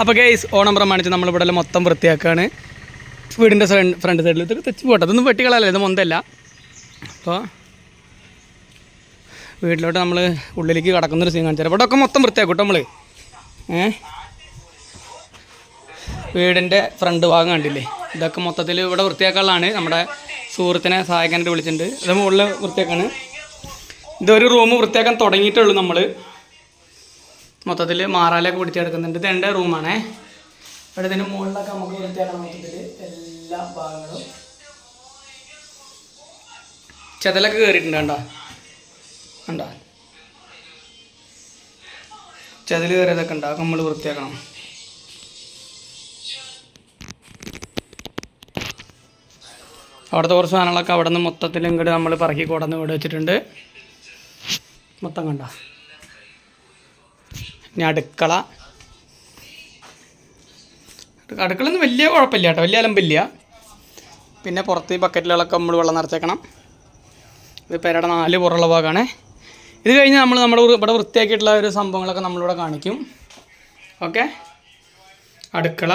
അപ്പോൾ ഗൈസ് ഓണം പ്രമാണിച്ച് നമ്മളിവിടെ മൊത്തം വൃത്തിയാക്കുകയാണ് വീടിന്റെ ഫ്രണ്ട് ഫ്രണ്ട് സൈഡിൽ ഇതൊക്കെ തെച്ച് പോട്ടെ. അതൊന്നും വെട്ടികളല്ല ഇത് മൊന്തല്ല. അപ്പോൾ വീട്ടിലോട്ട് നമ്മൾ ഉള്ളിലേക്ക് കടക്കുന്നൊരു സീൻ കാണിച്ചാൽ ഇവിടെ ഒക്കെ മൊത്തം വൃത്തിയാക്കും കേട്ടോ നമ്മൾ ഏ? വീടിന്റെ ഫ്രണ്ട് ഭാഗം കണ്ടില്ലേ? ഇതൊക്കെ മൊത്തത്തിൽ ഇവിടെ വൃത്തിയാക്കാനുള്ളതാണ്. നമ്മുടെ സുഹൃത്തിനെ സഹായിക്കാനായിട്ട് വിളിച്ചിട്ടുണ്ട്. ഇത് മുകളിൽ വൃത്തിയാക്കാണ്. ഇതൊരു റൂം വൃത്തിയാക്കാൻ തുടങ്ങിയിട്ടുള്ളൂ നമ്മൾ മൊത്തത്തിൽ മാറാലൊക്കെ പിടിച്ചെടുക്കുന്നുണ്ട്. ഇത് എന്റെ റൂമാണേ. ഇവിടെ ഇതിന്റെ മുകളിലൊക്കെ നമുക്ക് വൃത്തിയാക്കണം മൊത്തത്തിൽ എല്ലാ ഭാഗങ്ങളും ചെതലൊക്കെ കയറിയിട്ടുണ്ട് കണ്ടോ? കണ്ടോ? ചെതൽ കയറിയതൊക്കെ ഉണ്ട്. നമ്മൾ വൃത്തിയാക്കണം. അവിടുത്തെ കുറച്ച് സാധനങ്ങളൊക്കെ അവിടെ നിന്ന് മൊത്തത്തിൽ ഇങ്ങോട്ട് നമ്മൾ പറക്കി കൊടന്ന് ഇവിടെ വെച്ചിട്ടുണ്ട്. മൊത്തം കണ്ട? ഇനി അടുക്കള. അടുക്കളൊന്നും വലിയ കുഴപ്പമില്ല കേട്ടോ വലിയ അലമ്പില്ല. പിന്നെ പുറത്ത് ഈ ബക്കറ്റിലുകളൊക്കെ നമ്മൾ വെള്ളം നിറച്ചേക്കണം. ഇത് പെരയുടെ നാല് പുറമുള്ള ഭാഗമാണ് ഇത് കഴിഞ്ഞ് നമ്മൾ നമ്മുടെ ഇവിടെ വൃത്തിയാക്കിയിട്ടുള്ള ഒരു സംഭവങ്ങളൊക്കെ നമ്മളിവിടെ കാണിക്കും. ഓക്കെ? അടുക്കള.